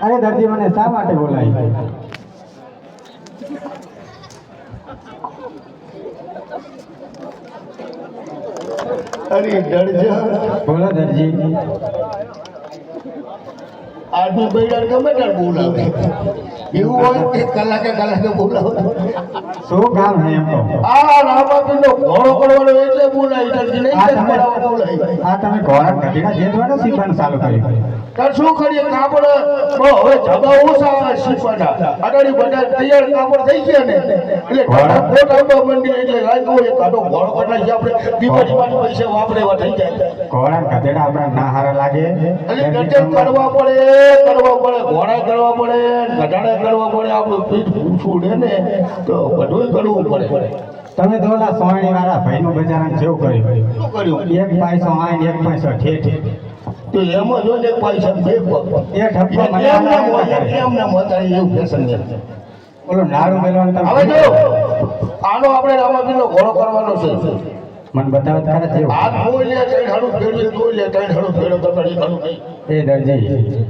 અરે દરજી મને શા માટે બોલાય? અરે ડરજા બોલો દરજી. આદમી બૈરા ગમે ત્યારે બોલાવે. એવું હોય કે કલાકે કલાકે બોલાવો શું કામ છે એમ તો? આ રામાપીરનો ઘોડો કરવાનો એટલે બોલાય ડરજી નહીં બોલાય આ તમે ઘોડા ઘટીના જેદવાનું શીખવાનું ચાલુ કર્યું. તાર શું કરીએ? કાપડ હવે જગા ઓછા શીખવાના. અડાડી બધા તૈયાર કાપડ થઈ ગયા ને. એટલે ઘોડા ખોટ આવવા માંડી એટલે લાગ્યું એક કાઢો ઘોડો કઢાઈ આપણે. દિવાળીમાં પૈસા વાપરે એવા થઈ જાય. ઘોડા કઢેડા આપણા ના હારા લાગે. એટલે ગજબ કરવા પડે કરવા પડે ઘોડા કરવા પડે ગધાડા કરવા પડે આપણું પીઠ ઊંચું ઉડે ને તો બધું કરવું પડે. તમે તો ઓલા સોણી વાળા ભાઈનું બજારાને જેવું કર્યું. શું કર્યું? એક પૈસો આય ને એક પૈસો ઠેઠ. તો એમાં જો એક પૈસા બે એ ઠપકો મને એમ ના ના હોય, એવું ફેશન છે. ઓલો નારું મેલવાનું હવે જો આનો આપણે રામાજીનો ઘોડો કરવાનો છે. મને બતાવે તો ખરા જેવું બોલે ત્રણ હાડું ફેરવી ધોઈ લે ત્રણ હાડું ફેરવ તો કડી કરું એ દરજી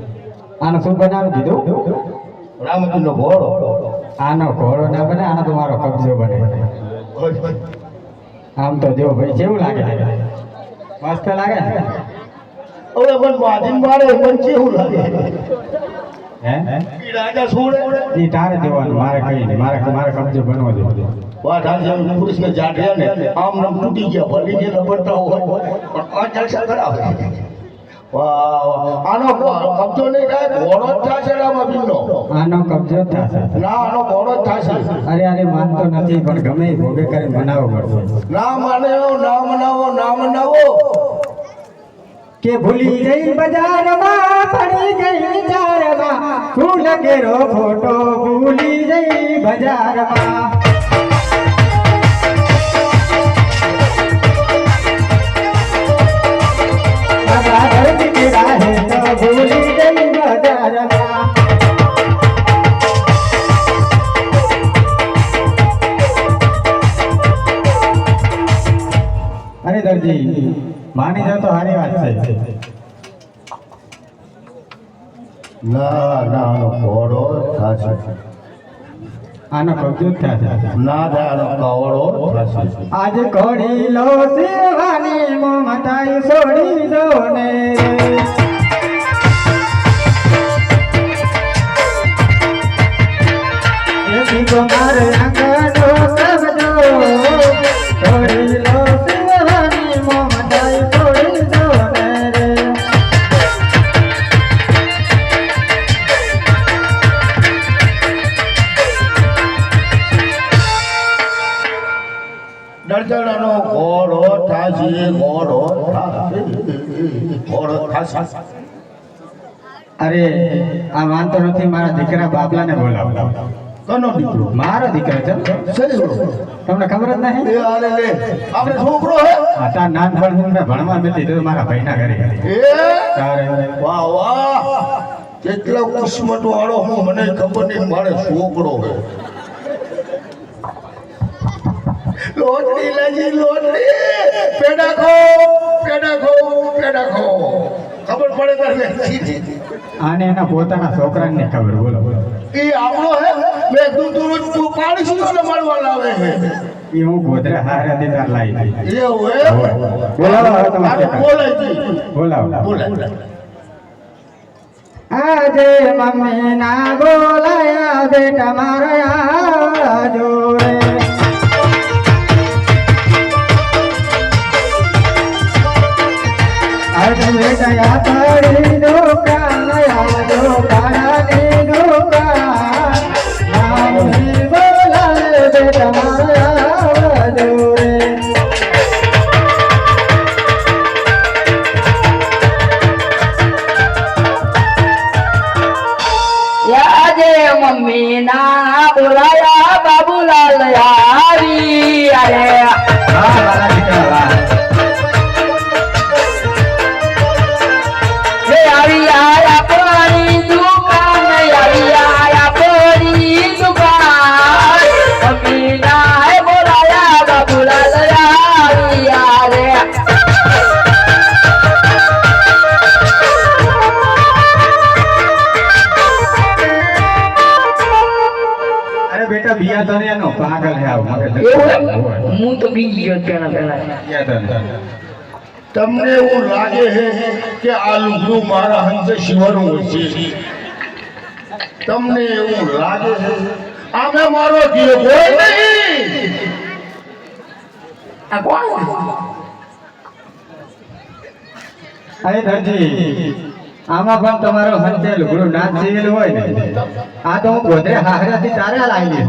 આનો શું બનાવી દીધું? રામજીનો ઘોડો. આનો ઘોડો ના બને આનો તો મારો કબજો બને. આમ તો જો ભાઈ કેવું લાગે? મસ્ત લાગે હવે મન માધીન મારે મન કેવું લાગે? તારે મારે કઈ નહીં મારે મારે કબજો બનવો જોઈએ વાત આ જેમ પુરુષને જાડ્યા ને આમ નામ તૂટી ગયા ભલી જે લબડતા હોય. પણ આ જલસા કરાવે. આનો કબજો નહીં થાય ઘોડો જ થશે આનો કબજો થશે. ના આનો ઘોડો જ થશે. અરે અરે માનતો નથી પણ ગમે ભોગે કરી મનાવો પડશે. ના માને ના મનાવો ના મનાવો. કે ભૂલી ગઈ બજારમાં પડી ગઈ વિચારમાં ફૂલ કેરો ફોટો ભૂલી ગઈ બજારમાં મારા દર્દ ના ના આનો ઘોડો થશે. આનો કબજો થશે. ના થાય આનો ઘોડો થશે. આજ લો સેવાની મમતાઈ છોડી દો ને મારે આંગણો આ માનતો નથી મારા દીકરા બાપલાને બોલાવો. કનો દીકરો? મારો દીકરો છે. તમને ખબર જ નહીં? લે. આપણે છોકરો હે. આ તાર નાનપણ હું ભણવા મેલી મારા ભાઈના ઘરે. એ? વાહ વાહ. કેટલો કિસ્મત વાળો હું મને ખબર નહીં મારે છોકરો હે. લોટરી લેજી લોટરી પેડા ખો પેડા ખો પેડા ખો ખબર પડે તારે? આને એના પોતાના છોકરાને ખબર બોલો એ આપણો હે? મેં તું તું તું પાણી શું ને મળવા લાવે છે. એ હું ગોધરા હારે થી તાર લાઈ દઈ એવું હે? બોલાવો હવે તમે હારું, કહેતા. બોલે બોલાવો. બોલે આજે મમ્મી ના બોલાયા બેટા મારા આજે. બેટા બિયા તો ને એનો પાગલ હે આવ? હું તો બી ગયો પેલા પેલા. તમને એવું લાગે છે કે આ લુગડું મારા હંસે શિવનું છે? તમને એવું લાગે છે? આમે મારો જીવ કોઈ નહીં! આ કોણ? અરે દરજી આમાં પણ તમારો હંતે લુગડું ના સીવેલું હોય ને. આ તો હું ગોધરે હાહરાથી તારે લાવી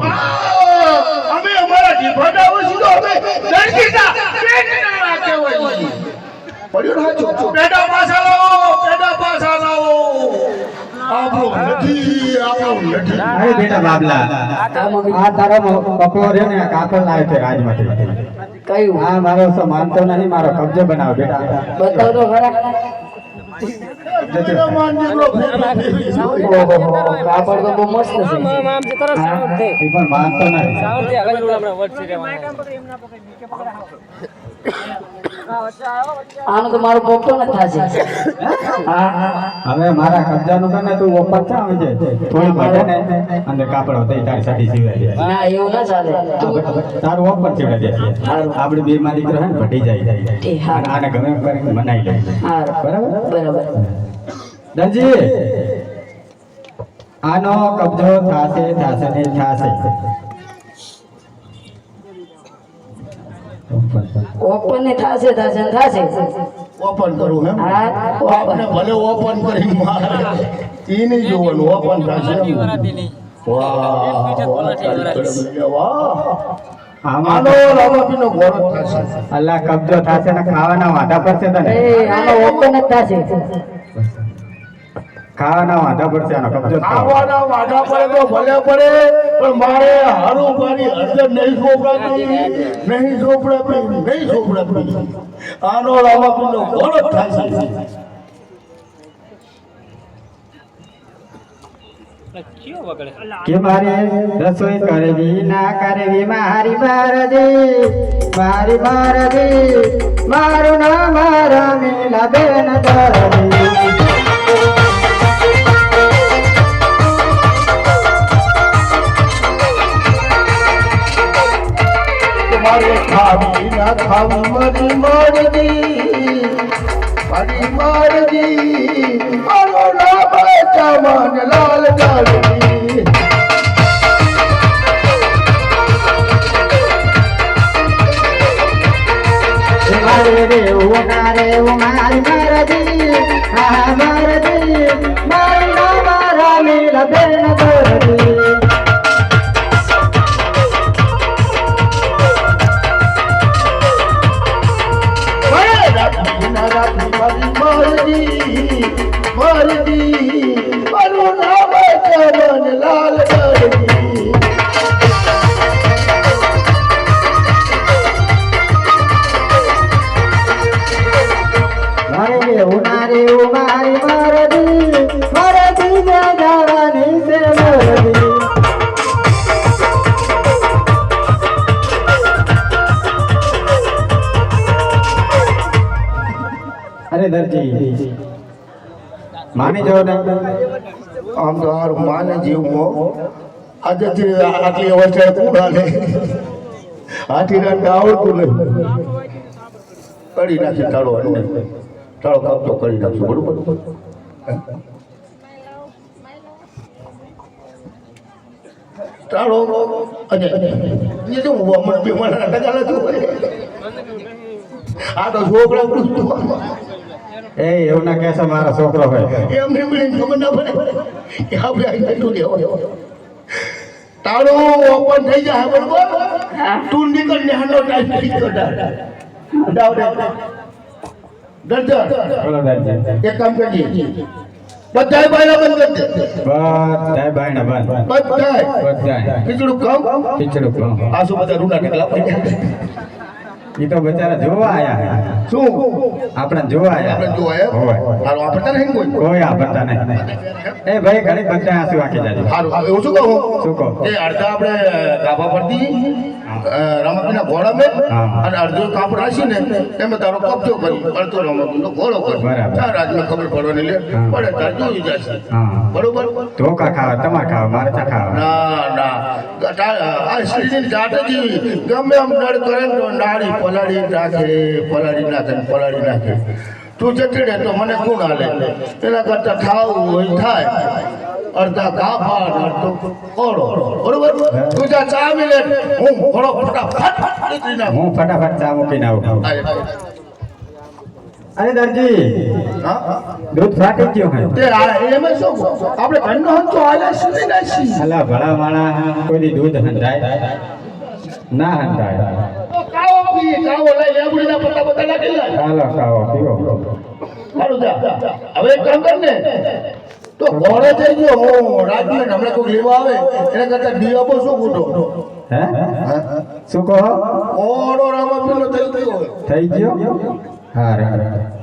અમે અમારા જીભાડા હોય તો અમે. દર્શિતા પેટના રાખે હોય પડ્યો ના છો પેડા પાછા લાવો પેડા પાછા લાવો. આપણું નથી આપણું નથી. અરે બેટા બાબલા આ તારો પપ્પો રહ્યો ને કાપડ લાવ્યો છે રાજમાંથી. કયું? આ મારો સો માનતો નહીં મારો કબજો બનાવો બેટા. બતાવ તો ખરા. તો કાપડ તો બહુ મસ્ત છે હા. એ પણ માનતો નહીં આનું તો મારો પોપટો ન થશે હવે મારા કબજાનું કને તું ઓપર છે આવી જાય થોડી વધે ને અને કાપડ હોતે તારી સાડી જાય ના એવું ના ચાલે. તારું ઓપર સીવડાઈ છે આપણે બે માં દીકરો હે ને ભટી જાય એ આને ગમે મનાઈ લે. બરાબર? બરાબર. દરજી આનો કબજો થાશે થાશે ને થાશે. ઓપન ને થશે થાશે ને થશે. ઓપન કરું એમ? હા ઓપન આપણે ભલે ઓપન કરી મારે. ઈ નહીં જોવાનું ઓપન થાશે અલ્લા કબજો થાશે ને ખાવાના વાંધા પડશે તને. આનો ઓપન જ થશે. ખાવાના વાંધા પડશે આનો કબજો ખાવાના વાંધા પડે તો ભલે પડે પણ મારે હારું મારી અંદર નહીં સોપડાતી નહીં. સોપડાતી નહીં સોપડાતી આનો રામાપીનો ગોળો થશે કે મારે રસોઈ કરવી ના કરવી મારી મારજી મારી મારજી મારું નામ મારા મીલા બેન દરજી. ખાવી મારી મારજી મારી મારજી મારો નામ ચમન લાલ મારે રેવું ના રેવું મારી મારજી હા મારજી મારું મારા મીલા બેન मरदी मरदी परो नाम चवन लाल અરે ધરતી માની જાવ ને. આમ તો હારું, માને જીવમો આજેથી આટલી વર્ષે કુડા ને આથી રાત આવડતું નહીં. કરી નાખી ટાળો તાળો કબજો કરી નાખશું, બરોબર? તાળો અને એ ટકા નથી આ તો છોકરા એ એવું ના કહેશે મારો છોકરો હોય એમને મળીને ખબર ના પડે કે આપણે અહીં બેઠું લેવો તારો ઓપન થઈ જાય બરોબર તું નીકળ ને હાનો ટાઈમ થઈ ગયો. ડાવ ડાવ. દર્શન એક કામ કરીએ. બધાય બાયલા બંધ કરી દે. બધાય ભાઈ બંધ. બધાય. બધાય. ખીચડું કામ ખીચડું કહું આસુ બધા રૂના ટેકલા પડી એ તો બચારા જોવા આયા હે. શું? આપણે જોવા આપણે જોવા એમ હોય. હાલો આપતા નહીં કોઈ કોઈ આપતા નહીં એ ભાઈ ઘણી બધા આંસુ આંખી જાય હાલો હવે એવું શું કહું? શું કહો? એ અડધા આપણે ગાભા પરથી રામાપીના ઘોડા મે અને અડધો કાપડ રાખીને એમાં તારો કબજો કરી અડધો રામાપીનો ઘોડો કરી. બરાબર. રાજમાં ખબર પડવાની લે. પડે તાર જોઈ જશે. બરોબર? ધોકા ખાવા તમારે ખાવા મારે ચા ખાવા. ના ના. શ્રીની જાતે જેવી ગમે એમ નળ કરે તો નાળી પલાળી નાખે પલાળી નાખે પલાળી નાખે. તું જતી રહે તો મને કોણ હાલે એના કરતા થાવું હોય થાય. અડધા કાફા અડધો કોળો બરોબર? તું જા ચા લે હું ઘોડો ફટાફટ નીકળી નાખું. હું ફટાફટ ચા મૂકીને આવું. અરે દરજી દૂધ ફાટી ગયો હે તે એમાં શું? આપણે ઘરનો હંચો હાલે સુધી નાસી? અલા ભલા માણા કોઈ દૂધ હંધાય? ના હંધાય. તો કાવો પી કાવો લઈ લેબડીના પત્તા પત્તા નાખી લે. ચાલો કાવો પીવો. હાલો જા. હવે એક કામ કર ને તો ઘોડે થઈ ગયો? હું રાજ્ય હમણાં કોઈ લેવા આવે એના કરતા દિયાબો શું ફૂટો હે? શું કહો? ઓડો રામા પેલો થઈ ગયો? થઈ ગયો? હા